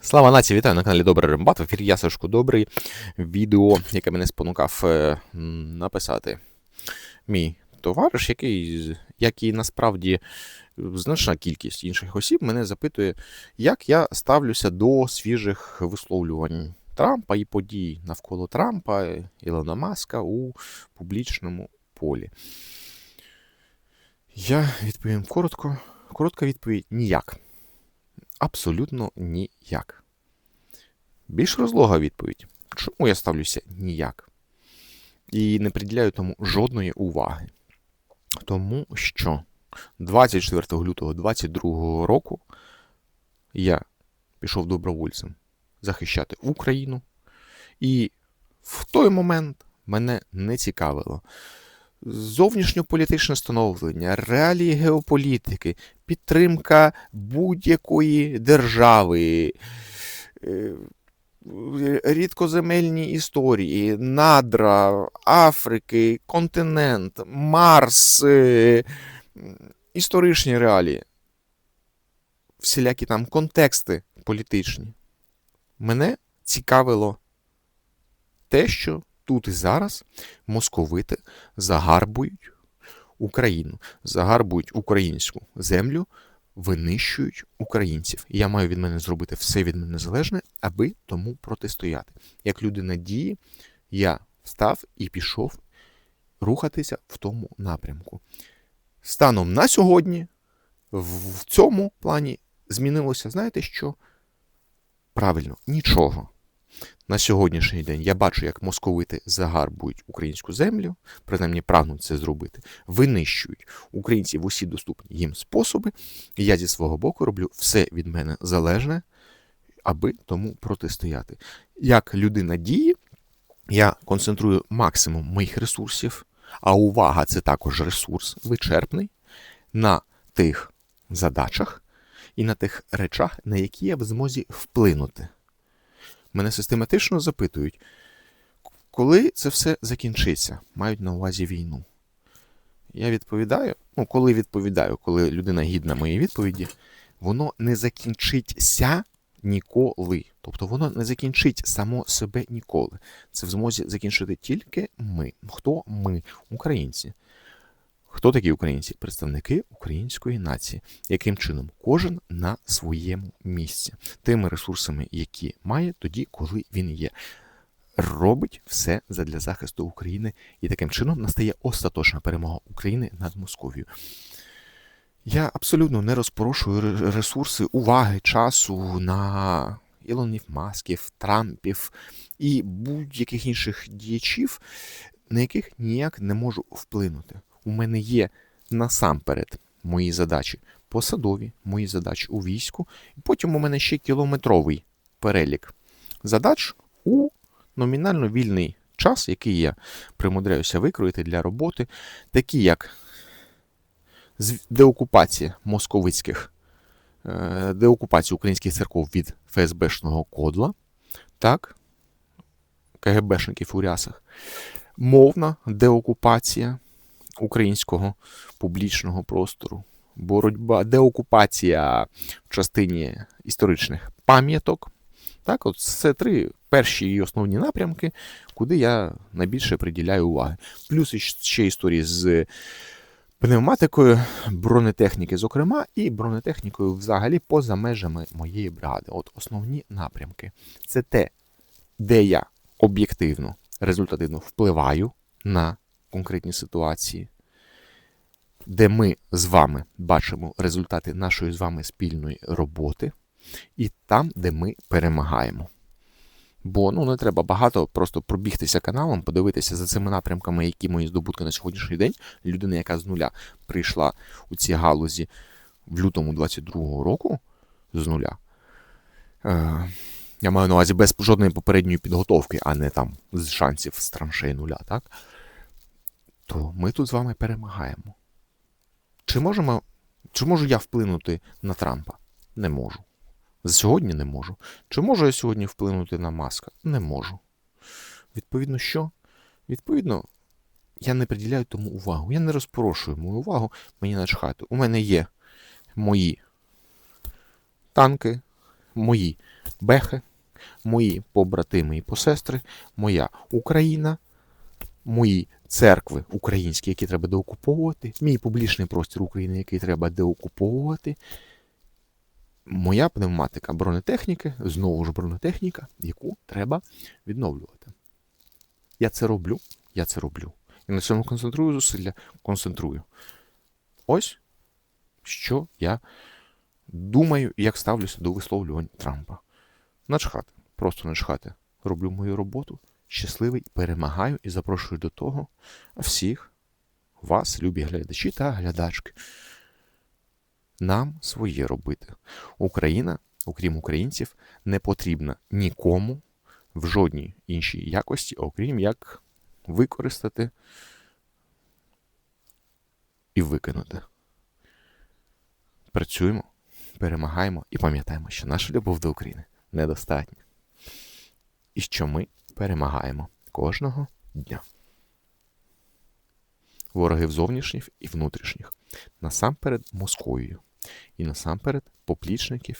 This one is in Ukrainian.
Слава нації, вітаю на каналі Добрий Рембат. В ефірі я Сашко Добрий. Відео, яке мене спонукав е, написати мій товариш, який, як і насправді значна кількість інших осіб, мене запитує, як я ставлюся до свіжих висловлювань Трампа і подій навколо Трампа, Ілона Маска у публічному полі. Я відповім коротко. Коротка відповідь ніяк. Абсолютно ніяк. Більш розлога відповідь. Чому я ставлюся ніяк? І не приділяю тому жодної уваги. Тому що 24 лютого 2022 року я пішов добровольцем захищати Україну. І в той момент мене не цікавило зовнішньополітичне становлення, реалії геополітики, підтримка будь-якої держави, е, рідкоземельні історії, надра, Африки, континент, Марс, е, історичні реалії, всілякі там контексти політичні. Мене цікавило те, що тут і зараз московити загарбують Україну, загарбують українську землю, винищують українців. І я маю від мене зробити все від мене залежне, аби тому протистояти. Як людина дії, я встав і пішов рухатися в тому напрямку. Станом на сьогодні, в цьому плані змінилося, знаєте що? Правильно, нічого. На сьогоднішній день я бачу, як московити загарбують українську землю, принаймні прагнуть це зробити, винищують українців усі доступні їм способи. Я зі свого боку роблю все від мене залежне, аби тому протистояти. Як людина дії, я концентрую максимум моїх ресурсів, а увага це також ресурс вичерпний на тих задачах і на тих речах, на які я в змозі вплинути. Мене систематично запитують, коли це все закінчиться, мають на увазі війну. Я відповідаю, ну, коли відповідаю, коли людина гідна моєї відповіді, воно не закінчиться ніколи. Тобто воно не закінчить само себе ніколи. Це в змозі закінчити тільки ми. Хто ми, українці? Хто такі українці? Представники української нації, яким чином кожен на своєму місці, тими ресурсами, які має тоді, коли він є, робить все задля захисту України, і таким чином настає остаточна перемога України над Московією. Я абсолютно не розпорошую ресурси уваги, часу на Ілонів Масків, Трампів і будь-яких інших діячів, на яких ніяк не можу вплинути у мене є насамперед мої задачі посадові, мої задачі у війську, і потім у мене ще кілометровий перелік задач у номінально вільний час, який я примудряюся викроїти для роботи, такі як деокупація московицьких, е, деокупація українських церков від ФСБшного кодла, так, КГБшників у рясах, мовна деокупація українського публічного простору, боротьба, деокупація в частині історичних пам'яток. Так, от Це три перші і основні напрямки, куди я найбільше приділяю уваги. Плюс ще історії з пневматикою, бронетехніки, зокрема, і бронетехнікою взагалі поза межами моєї бригади. От Основні напрямки. Це те, де я об'єктивно, результативно впливаю на конкретні ситуації, де ми з вами бачимо результати нашої з вами спільної роботи, і там, де ми перемагаємо. Бо ну не треба багато просто пробігтися каналом, подивитися за цими напрямками, які мої здобутки на сьогоднішній день. Людина, яка з нуля прийшла у ці галузі в лютому 22-го року з нуля. Е, Я маю на увазі без жодної попередньої підготовки, а не там з шансів з траншей нуля, так? То ми тут з вами перемагаємо. Чи можемо, чи можу я вплинути на Трампа? Не можу. Сьогодні не можу. Чи можу я сьогодні вплинути на Маска? Не можу. Відповідно, що? Відповідно, я не приділяю тому увагу. Я не розпорошую мою увагу, мені начхати. У мене є мої танки, мої бехи, мої побратими і посестри, моя Україна, мої церкви українські, які треба деокуповувати, мій публічний простір України, який треба деокуповувати. Моя пневматика бронетехніки, знову ж бронетехніка, яку треба відновлювати. Я це роблю, я це роблю. І на цьому концентрую зусилля, концентрую. Ось що я думаю, як ставлюся до висловлювань Трампа. Начхати, просто начхати. Роблю мою роботу, щасливий, перемагаю і запрошую до того всіх вас, любі глядачі та глядачки. Нам своє робити. Україна, окрім українців, не потрібна нікому в жодній іншій якості, окрім як використати і викинути. Працюємо, перемагаємо і пам'ятаємо, що наша любов до України недостатня. І що ми перемагаємо кожного дня. Ворогів зовнішніх і внутрішніх, насамперед Московію, і насамперед поплічників